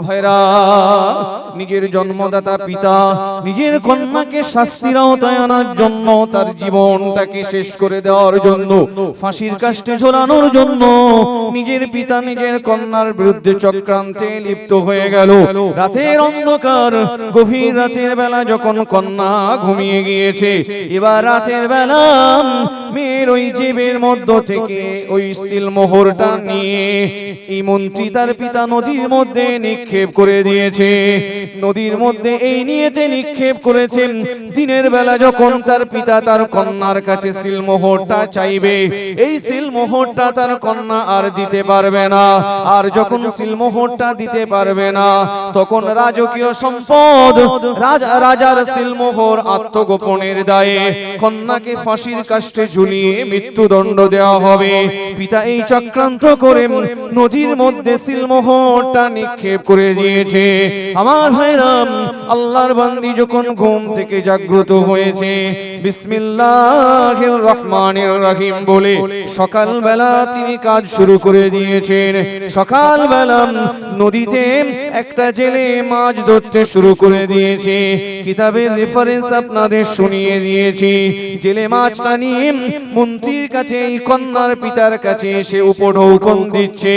ভাইরা নিজের জন্মদাতা পিতা, নিজের কন্যাকে শাস্তির আওতায় আনার জন্য, তার জীবনটাকে শেষ করে দেওয়ার জন্য, ফাঁসির কাষ্টে ঝোলানোর জন্য নিজের পিতা, নিজের কন্যার বিরুদ্ধে চক্রান্তে লিপ্ত হয়ে গেল। রাতের অন্ধকার, গভীর রাতের বেলা যখন কন্যা ঘুমিয়ে গিয়েছে, এবার রাতের বেলা মেয়ের ওই জীবের মধ্য থেকে ওই সিলমোহরটা নিয়ে এই মন্ত্রী তার পিতা নদীর মধ্যে নিক্ষেপ করে দিয়েছে। নদীর মধ্যে এই নিয়েতে নিক্ষেপ করেছেন, দিনের বেলা যখন তার পিতা তার কন্যার কাছে সিলমোহরটা চাইবে, এই সিলমোহরটা তার কন্যা আর দিতে পারবে না। আর যখন সিলমোহরটা দিতে পারবে না, তখন রাজকীয় সম্পদ, রাজা রাজার সিলমোহর আত্মগোপনের দায়ে কন্যাকে ফাঁসির কাষ্টে ঝুলিয়ে মৃত্যুদণ্ড দেওয়া হবে। পিতা এই চক্রান্ত করে নদীর মধ্যে সিলমোহরটা নিক্ষেপ করে দিয়েছে। আমার ভাইরাম আল্লাহর বান্দি যখন ঘুম থেকে জাগ্রত হয়েছে, বিসমিল্লাহির রহমানির রহিম বলে সকালবেলা তিনি কাজ শুরু করে দিয়েছেন। সকালবেলা নদীতে একটা জেলে মাছ ধরতে শুরু করে দিয়েছে। কিতাবের রেফারেন্স আপনাদের শুনিয়ে দিয়েছি। জেলে মাছটা নিয়ে মন্ত্রীর কাছে এই কন্যার পিতার কাছে এসে উপঢৌকন দিচ্ছে,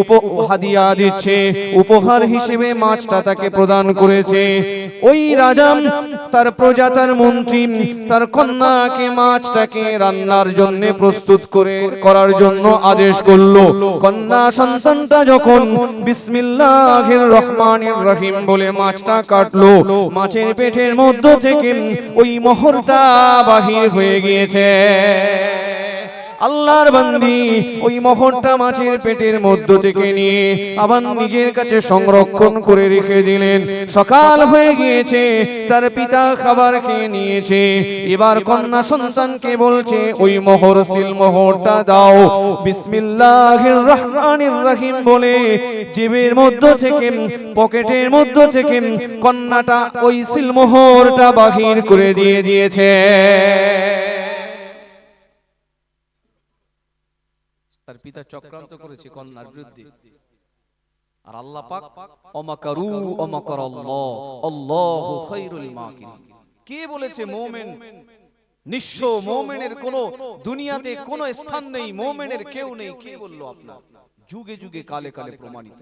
উপ হাদিয়া দিচ্ছে। উপহার হিসেবে মাছটা তাকে প্রদান করেছে। ওই রাজা তার প্রজা তার মন্ত্রী, তার কন্যাকে, মাছটাকে রান্নার জন্য প্রস্তুত করে, করার জন্য আদেশ করল। কন্যা সন্তানটা যখন বিসমিল্লাহির রহমানির রহিম বলে মাছটা কাটলো, মাছের পেটের মধ্য থেকে ওই মোহরটা বাহির হয়ে গিয়েছে। আল্লাহর বান্দি ওই মোহরটা মাছের পেটের মধ্য থেকে নিয়ে আবার নিজের কাছে সংরক্ষণ করে রেখে দিলেন। সকাল হয়ে গিয়েছে তার পিতা খাবার খেয়ে নিয়েছে। এবার কন্যা সন্তানকে বলছে ওই মোহর সিল মোহরটা দাও। বিসমিল্লাহির রহমানির রহিম বলে জিবের মধ্য থেকে পকেটের মধ্য থেকে কন্যাটা ওই সিল মোহরটা বাহির করে দিয়ে দিয়েছে। তার পিতা চক্রান্ত করেছে, কন্যার বিরুদ্ধে আর আল্লাহ পাক অমাকারু অমাকার আল্লাহ, আল্লাহু খায়রুল মাকিরিন। কে বলেছে, মুমিন, নিঃস্ব মুমিনের কোন দুনিয়াতে কোন স্থান নেই, মুমিনের কেউ নেই? কে বলল আপনার? যুগে যুগে কালে কালে প্রমাণিত।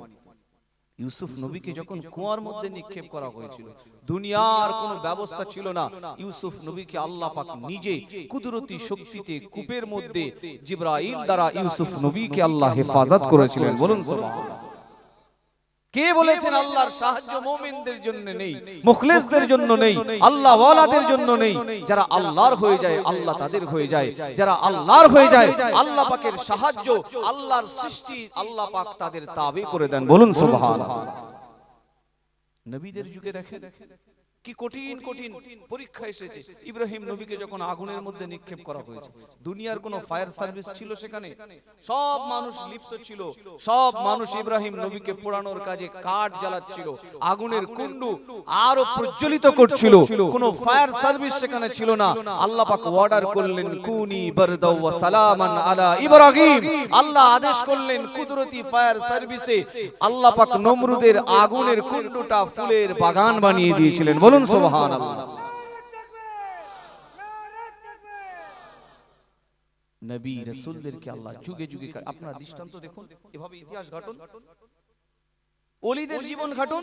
ইউসুফ নবীকে যখন কুয়ার মধ্যে নিক্ষেপ করা হয়েছিল দুনিয়ার কোনো ব্যবস্থা ছিল না। ইউসুফ নবীকে আল্লাহ পাক নিজে কুদরতি শক্তিতে কূপের মধ্যে জিব্রাইল দ্বারা ইউসুফ নবীকে আল্লাহ হেফাজত করেছিলেন। বলুন সুবহানাল্লাহ। কে বলেছেন আল্লাহর সাহায্য মুমিনদের জন্য নেই মুখলেসদের জন্য নেই আল্লাহ ওয়ালাদের জন্য নেই যারা আল্লাহর হয়ে যায় আল্লাহ তাদের হয়ে যায় যারা আল্লাহর হয়ে যায় আল্লাহ পাকের সাহায্য আল্লাহর সৃষ্টি আল্লাহ পাক তাদের তাবে করে দেন। বলুন সুবহানাল্লাহ। নবীদের যুগে দেখেন কি কঠিন কঠিন পরীক্ষা এসেছে। ইব্রাহিম নবীকে যখন আগুনের মধ্যে নিক্ষেপ করা হয়েছে। দুনিয়ার কোনো ফায়ার সার্ভিস ছিল সেখানে। সব মানুষ লিপ্ত ছিল। সব মানুষ ইব্রাহিম নবীকে পোড়ানোর কাজে কাঠ জ্বালাচ্ছিল আগুনের কুণ্ডু আরও প্রজ্বলিত করছিল। কোনো ফায়ার সার্ভিস সেখানে ছিল না। আল্লাহ পাক অর্ডার করলেন কুনি বারদাও ওয়া সালামান আলা ইব্রাহিম। আল্লাহ আদেশ করলেন কুদরতি ফায়ার সার্ভিসে আল্লাহ পাক নমরুদের আগুনের কুণ্ডুটা ফুলের বাগান বানিয়ে দিয়েছিলেন বলুন সুবহানাল্লাহ। নবী রাসূলদেরকে আল্লাহ যুগে যুগে আপনারা দৃষ্টান্ত দেখুন এভাবে ইতিহাস ঘটুন ওলিদের জীবন ঘটুন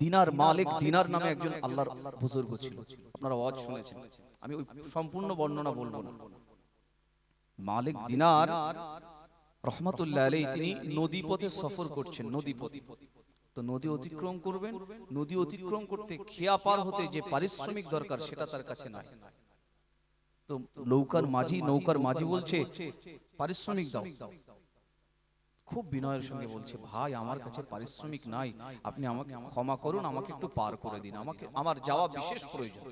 দিনার মালিক দিনার নামে একজন আল্লাহর বুজুর্গ ছিল। আপনারা ওয়াজ শুনেছেন। আমি ওই সম্পূর্ণ বর্ণনা বলব না। মালিক দিনার রহমতুল্লাহ আলাই তিনি নদী পথে সফর করছেন নদী পথে তো নদী অতিক্রম করবেন, নদী অতিক্রম করতে খেয়া পার হতে যে পারিশ্রমিক দরকার সেটা তার কাছে নাই। তো নৌকার মাঝি নৌকার মাঝি বলছে, পারিশ্রমিক দাও। খুব বিনয়ের সঙ্গে বলছে, ভাই, আমার কাছে পারিশ্রমিক নাই। আপনি আমাকে ক্ষমা করুন, আমাকে একটু পার করে দিন। আমাকে, আমার যাওয়া বিশেষ প্রয়োজন।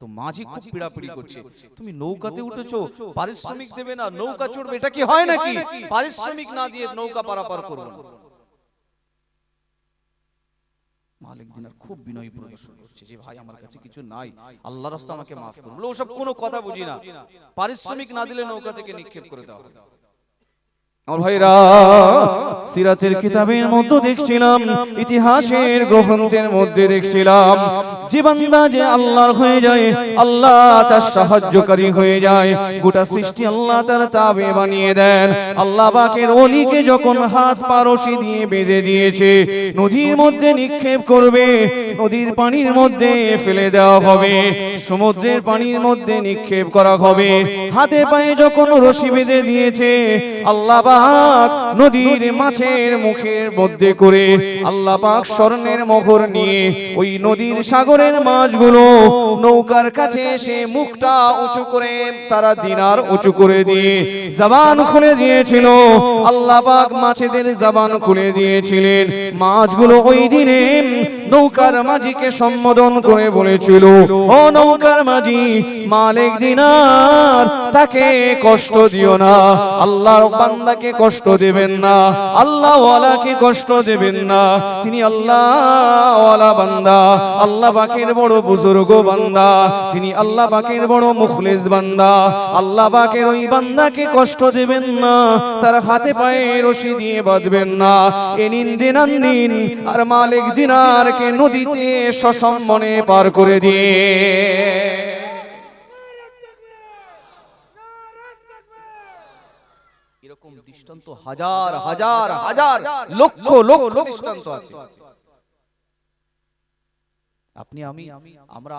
তো মাঝি খুব পিড়াপিড়ি করছে। তুমি নৌকাতে উঠেছো পারিশ্রমিক দেবে না নৌকা চড়বে এটা কি হয় নাকি? পারিশ্রমিক না দিয়ে নৌকা পারাপার করবে না। মালিক দিনার খুব বিনয়ী প্রদর্শন করছে যে ভাই আমার কাছে কিছু নাই। আল্লাহ রাস্তা আমাকে মাফ করুন। বলে ওসব কোনো কথা বুঝি না। পারিশ্রমিক না দিলে নৌকা থেকে নিক্ষেপ করে দেওয়া হবে আমার ভাইরা সিরাতের কিতাবের মধ্যে দেখছিলাম ইতিহাসের গ্রন্থের মধ্যে দেখছিলাম। যে যে আল্লাহর হয়ে যায়, আল্লাহ তার সাহায্যকারী হয়ে যায়। গোটা সৃষ্টি আল্লাহ তার তাবে বানিয়ে দেন। আল্লাহ যখন হাত দিয়ে বেঁধে দিয়েছে, নদীর মধ্যে নিক্ষেপ করবে, নদীর পানির মধ্যে ফেলে দেওয়া হবে, সমুদ্রের পানির মধ্যে নিক্ষেপ করা হবে। হাতে পায়ে যখন রশি বেঁধে দিয়েছে, আল্লাহ পাক নদীর মাছের মুখের মধ্যে করে আল্লাহ পাক স্বর্ণের মোহর নিয়ে ওই নদীর সাগরের মাছগুলো নৌকার কাছে এসে মুখটা উঁচু করে তারা দিনার উঁচু করে দিয়ে জবান খুলে দিয়েছিল। আল্লাহ পাক মাছেদের জবান খুলে দিয়েছিলেন। মাছগুলো ওই দিনে নৌকার মাঝিকে সম্বোধন করে বলেছিল ও নৌকার মাঝি মালিক দিনার তাকে কষ্ট দিও না। আল্লাহর বান্দাকে কষ্ট দেবেন না। আল্লাহ ওয়ালাকে কষ্ট দেবেন না। তিনি আল্লাহ ওয়ালা বান্দা আল্লাহ পাকের বড় বুজুর্গ বান্দা তিনি আল্লাহ পাকের বড় মুখলিস বান্দা। আল্লাহ পাকের ওই বান্দাকে কষ্ট দেবেন না, তার হাতে পায়ে রশি দিয়ে বাঁধবেন না। এ নিন দিনান নিন আর মালিক দিনারকে নদীতে সসম্মনে পার করে দিয়ে। এরকম দৃষ্টান্ত হাজার হাজার হাজার, লক্ষ লক্ষ দৃষ্টান্ত আছে। আপনি, আমি, আমরা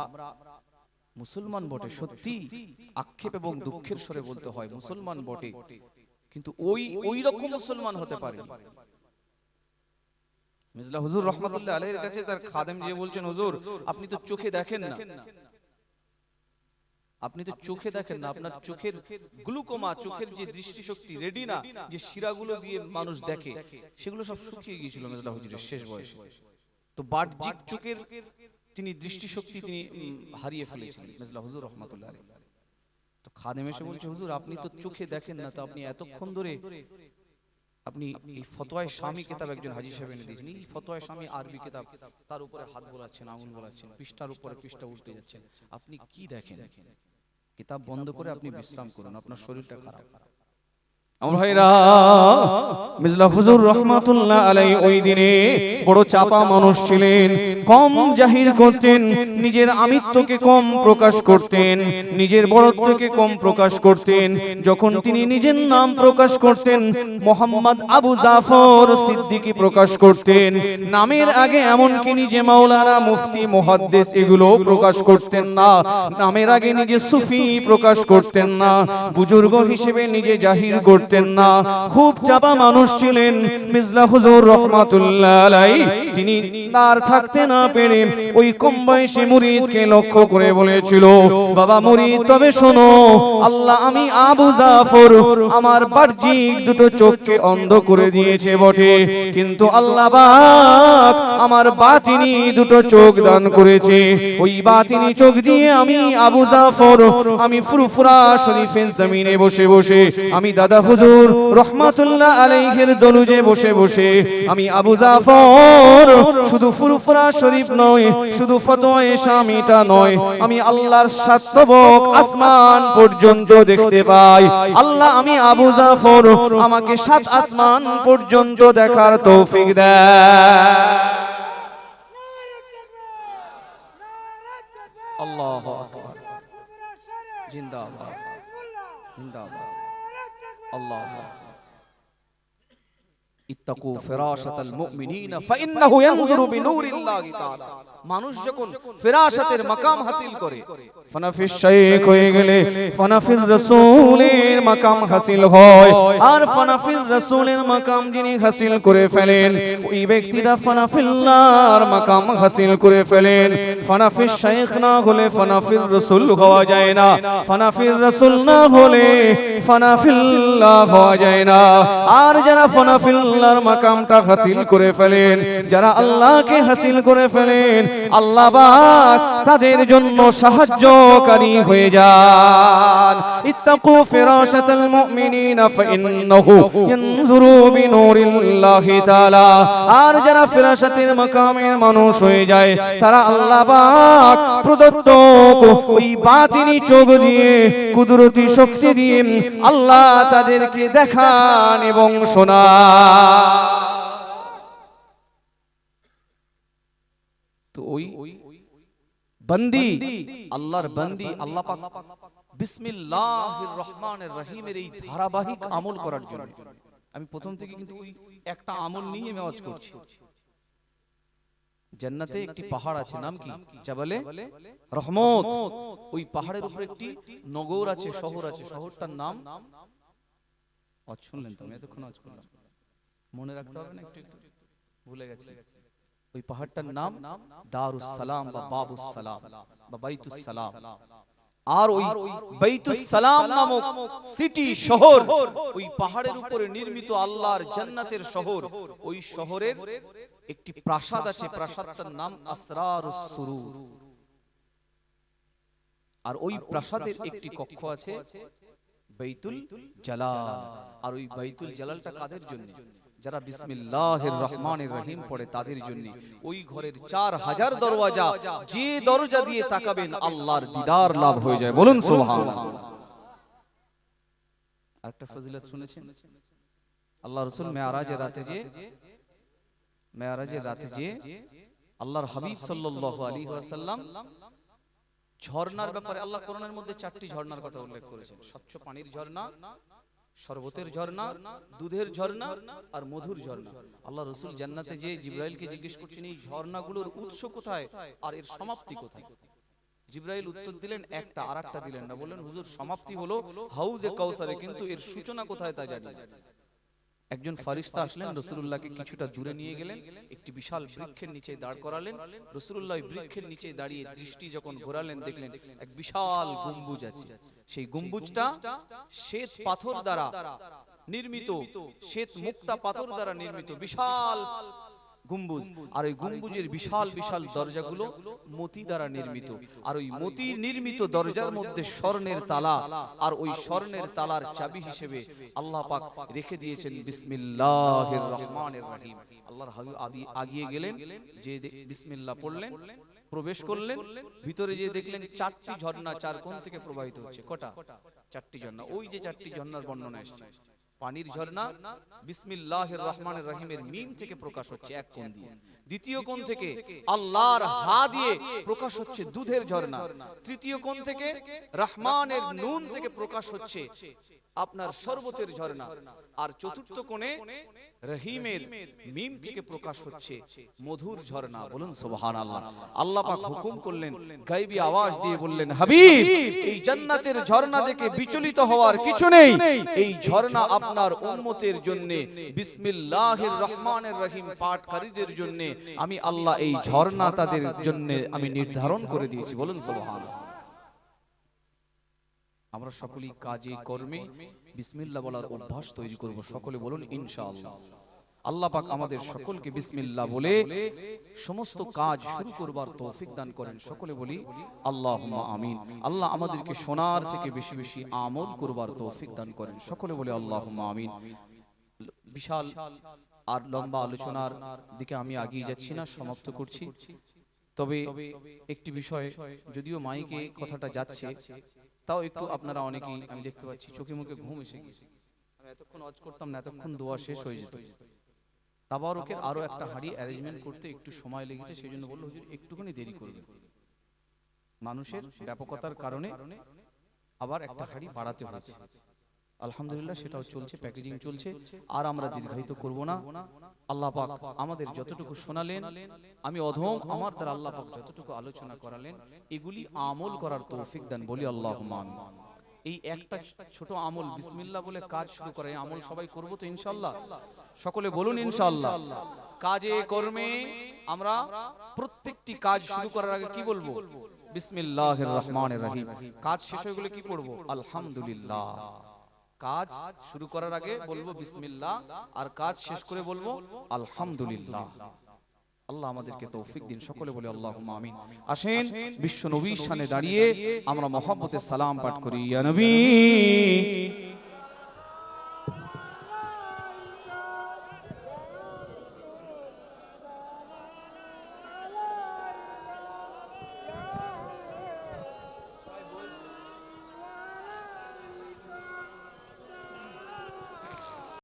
মুসলমান বটে, সত্যি আক্ষেপ এবং দুঃখের স্বরে বলতে হয়, মুসলমান বটে। কিন্তু ওই ওই রকম মুসলমান হতে পারে মিজলা হুজুর রহমতুল্লাহ আলাইহির কাছে তার খাদেম যে বলছেন, হুজুর, আপনি তো চোখে দেখেন না। আপনি তো চোখে দেখেন না, আপনার চোখের গ্লুকোমা, চোখের যে দৃষ্টিশক্তি রেডিনা যে শিরাগুলো দিয়ে মানুষ দেখে, সেগুলো সব শুকিয়ে গিয়েছিল মেজলা হুজুরের শেষ বয়সে। তো বাহ্যিক চোখের তিনি দৃষ্টিশক্তি তিনি হারিয়ে ফেলেছিলেন, মেজলা হুজুর রহমতুল্লাহ তো খাদেম এসে বলছে, হুজুর, আপনি তো চোখে দেখেন না, তো আপনি এতক্ষণ ধরে আপনি এই ফতোয়ায় স্বামী কিতাব একজন হাজি সাহেব এনে দিয়েছেন। এই ফতোয়ায় স্বামী আরবি কিতাব, তার উপরে হাত বোলাচ্ছেন, আঙুল বোলাচ্ছেন, পৃষ্ঠার উপরে পৃষ্ঠা উল্টে যাচ্ছেন। আপনি কি দেখেন? কিতাব বন্ধ করে আপনি বিশ্রাম করুন, আপনার শরীরটা খারাপ। আমার ভাইরা মিজলা হুজুর রহমাতুল্লাহ আলাই ওই দিনে বড় চাপা মানুষ ছিলেন, কম জাহির করতেন, নিজের আমিত্বকে কম প্রকাশ করতেন, নিজের বড়ত্বকে কম প্রকাশ করতেন, যখন তিনি নিজের নাম প্রকাশ করতেন, মোহাম্মদ আবু জাফর সিদ্দিকী প্রকাশ করতেন, নামের আগে এমনকি নিজে মাওলানা মুফতি, মুহাদ্দিস এগুলো প্রকাশ করতেন না, নামের আগে নিজে সুফি প্রকাশ করতেন না, বুজুর্গ হিসেবে নিজে জাহির করতেন না, খুব চাপা মানুষ ছিলেন মিজলা হুজুর রহমাতুল্লাহ আলাই তিনি তার থাকতে না পেরে ওই কম বয়সী মুরিদকে লক্ষ্য করে বলেছিল, বাবা মুরিদ, তবে শোনো, আল্লাহ আমি আবু জাফর, আমার বাহ্যিক দুটো চোখকে অন্ধ করে দিয়েছে বটে। কিন্তু আল্লাহ পাক আমার বাতিনি দুটো চোখ দান করেছে। ওই বাতিনি চোখ দিয়ে আমি আবু জাফর, আমি ফুরফুরা শরীফের জমিনে বসে বসে, আমি দাদা হুজুর রহমাতুল্লাহ আলাইহির দলুজে বসে বসে আমি আবু জাফর শুধু ফুরফুরা শরীফ নয়, শুধু ফতোয়ে স্বামীটা নয়, আমি আল্লাহর সাতবক আসমান পর্যন্ত দেখতে পাই। আল্লাহ, আমি আবু জাফর আমাকে সাত আসমান পর্যন্ত দেখার তৌফিক দেয় আল্লাহ জিন্দাবাদ। জিন্দাবাদ। আল্লাহ ইত্তাকু ফিরাশাতাল মুমিনিনা ফাইন্নাহু ইয়ানজুরু বিনূরিল্লাহি তাআলা। মানুষ যখন ফিরাশাতের মাকাম হাসিল করে ফানাফিস শাইখ হয়ে গেলে ফানাফির রাসূলের মাকাম হাসিল হয়। আর ফানাফির রাসূলের মাকাম যিনি হাসিল করে ফেলেন ওই ব্যক্তিরা ফানাফিল্লাহর মাকাম হাসিল করে ফেলেন। ফানাফিস শাইখ না হলে ফানাফির রাসূল হওয়া যায় না। ফানাফির রাসূল না হলে ফানাফিল্লাহ হওয়া যায় না। আর যারা ফানাফিল্লাহ ওলিউল্লাহর মাকামটা হাসিল করে ফেলেন। যারা আল্লাহকে হাসিল করে ফেলেন, আল্লাহ তাদের জন্য সাহায্যকারী হয়ে যান। ইত্তাকু ফিরাশাতাল মুমিনিনা ফাইন্নাহু ইয়ানজুরু বিনুরিল্লাহি তাআলা। আর যারা ফিরাশাতের মাকামের মানুষ হয়ে যায়, তারা আল্লাহ পাক প্রদত্ত ওই বাতিনি চোখ দিয়ে, কুদরতি শক্তি দিয়ে আল্লাহ তাদেরকে দেখান এবং শোনান। তো ওই বন্দি আল্লাহর বন্দি আল্লাহ রহিমের এই ধারাবাহিক আমল করার জন্য আমি প্রথম থেকে কিন্তু ওই একটা আমল নিয়ে আমি আওয়াজ করছি জান্নাতে একটি পাহাড় আছে নাম কি জাবালে রহমত ওই পাহাড়ের উপর একটি নগর আছে শহর আছে শহরটার নাম তুমি এতক্ষণ মনে রাখতে হবে না একটু একটু ভুলে গেছি। ওই পাহাড়টার নাম দারুস সালাম বা বাবুস সালাম বা বাইতুস সালাম আর ওই বাইতুস সালাম নামক সিটি শহর ওই পাহাড়ের উপরে নির্মিত আল্লাহর জান্নাতের শহর ওই শহরের একটি প্রাসাদ আছে প্রাসাদটার নাম আসরারুস সুরুর আর ওই প্রাসাদের একটি কক্ষ আছে বাইতুল জালাল। আর ওই বাইতুল জালালটা কাদের জন্য? যারা বিসমিল্লাহির রহমানির রহিম পড়ে তাদের জন্য ওই ঘরের চার হাজার দরওয়াজা যে দরজা দিয়ে তাকাবেন আল্লাহর দিদার লাভ হয়ে যায়। বলুন সুবহানাল্লাহ। আরেকটা ফজিলত শুনেছেন? আল্লাহ রাসূল মেরাজের রাতে যে মেরাজের রাতে যে আল্লাহর হাবিব সাল্লাল্লাহু আলাইহি ওয়াসাল্লাম ঝর্ণার ব্যাপারে আল্লাহ কোরআনের মধ্যে চারটি ঝর্ণার কথা উল্লেখ করেছেন। স্বচ্ছ পানির ঝর্ণা শরবতের ঝর্ণা, দুধের ঝর্ণা আর মধুর ঝর্ণা। আল্লাহ রসুল জান্নাতে যে জিব্রাইলকে জিজ্ঞেস করছেন, এই ঝর্ণাগুলোর উৎস কোথায় আর এর সমাপ্তি কোথায়? জিব্রাইল উত্তর দিলেন, একটা আর একটা দিলেন না। বললেন, হুজুর, সমাপ্তি হলো হাউজে কাউসারে, কিন্তু এর সূচনা কোথায় তা জানি। একজন ফারিস্তা আসলেন রসুল্লাহকে কিছুটা দূরে নিয়ে গেলেন একটি বিশাল বৃক্ষের নিচে দাঁড় করালেন রসুল্লাহ ওই বৃক্ষের নিচে দাঁড়িয়ে দৃষ্টি যখন ঘোরালেন দেখলেন এক বিশাল গম্বুজ আছে। সেই গম্বুজটা শ্বেত পাথর দ্বারা নির্মিত শ্বেত মুক্তা পাথর দ্বারা নির্মিত বিশাল গম্বুজ। আর ওই গম্বুজের বিশাল বিশাল দরজাগুলো মতি দ্বারা নির্মিত। আর ওই মতি নির্মিত দরজার মধ্যে স্বর্ণের তালা। আর ওই স্বর্ণের তালার চাবি হিসেবে আল্লাহ পাক রেখে দিয়েছেন বিসমিল্লাহির রহমানির রহিম। আল্লাহর হাবিব আবি আগিয়ে গেলেন যে বিসমিল্লাহ পড়লেন প্রবেশ করলেন ভিতরে যে দেখলেন চারটি ঝর্ণা চার কোণ থেকে প্রবাহিত হচ্ছে। কটা? চারটি ঝর্ণা। ওই যে চারটি ঝর্ণার বর্ণনা এসেছে। পানির ঝর্ণা বিসমিল্লাহির রহমানির রহিমের মিম থেকে প্রকাশ হচ্ছে এক কোণ দিয়ে। দ্বিতীয় কোণ থেকে আল্লাহর হা দিয়ে প্রকাশ হচ্ছে দুধের ঝর্ণা। তৃতীয় কোণ থেকে রহমানের নুন থেকে প্রকাশ হচ্ছে আপনার শরবতের ঝর্ণা। আর চতুর্থ কোণে রহিমের মিম থেকে প্রকাশ হচ্ছে মধুর ঝর্ণা। বলুন সুবহানাল্লাহ। আল্লাহ পাক হুকুম করলেন গায়বী আওয়াজ দিয়ে বললেন হাবিব এই জান্নাতের ঝর্ণা থেকে বিচলিত হওয়ার কিছু নেই। এই ঝর্ণা আপনার উম্মতের জন্য। বিসমিল্লাহির রহমানির রহিম। পাঠকারীদের জন্য আমি আল্লাহ এই ঝর্ণা তাদের জন্য আমি নির্ধারণ করে দিয়েছি বলুন সুবহানাল্লাহ। আমরা সকলেই কাজে কর্মে বিসমিল্লাহ বলার অভ্যাস তৈরি করব সকলে বলুন ইনশাআল্লাহ। আল্লাহ পাক আমাদের সকলকে বিসমিল্লাহ বলে সমস্ত কাজ শুরু করবার তৌফিক দান করেন সকলে বলি আল্লাহুম্মা আমিন। আল্লাহ আমাদেরকে সোনার থেকে বেশি বেশি আমল করবার তৌফিক দান করেন সকলে বলি আল্লাহুম্মা আমিন। বিশাল আর লম্বা আলোচনার দিকে আমি এগিয়ে যাচ্ছি না, সমাপ্ত করছি। তবে একটি বিষয় যদিও মাইকে কথাটা যাচ্ছে, তাও একটু আপনারা অনেকেই আমি দেখতে পাচ্ছি, চোখে মুখে ঘুম এসে গেছে। আমি এতক্ষণ অজ করতাম না, এতক্ষণ দোয়া শেষ হয়ে যেত। তাবারকের আরও একটা হাড়ি অ্যারেঞ্জমেন্ট করতে একটু সময় লেগেছে সেই জন্য বলল, হুজুর, একটুখানি দেরি করবে মানুষের ব্যাপকতার কারণে আবার একটা হাড়ি বাড়াতে হয়েছে। আলহামদুলিল্লাহ সেটাও চলছে প্যাকেজিং চলছে আর আমরা দীর্ঘায়িত করব না। আল্লাহ পাক আমাদের যতটুকু শোনালেন আমি অধম আমার দ্বারা আল্লাহ পাক যতটুকু আলোচনা করালেন এগুলি আমল করার তৌফিক দেন বলি আল্লাহ মান। এই একটা ছোট আমল বিসমিল্লাহ বলে কাজ শুরু করে আমল সবাই করব তো ইনশাল্লাহ সকলে বলুন ইনশাল্লাহ কাজে কর্মে আমরা প্রত্যেকটি কাজ শুরু করার আগে কি বলব? বিসমিল্লাহির রহমানির রহিম। কাজ শেষ হয়ে গেলে কি পড়ব আলহামদুলিল্লাহ কাজ শুরু করার আগে বলব বিসমিল্লাহ, আর কাজ শেষ করে বলব আলহামদুলিল্লাহ। আল্লাহ আমাদেরকে তৌফিক দিন, সকলে বলে আল্লাহ আমিন। আসেন, বিশ্ব নবীর সামনে দাঁড়িয়ে আমরা মোহাম্মতের সালাম পাঠ করি। ইয়া নবী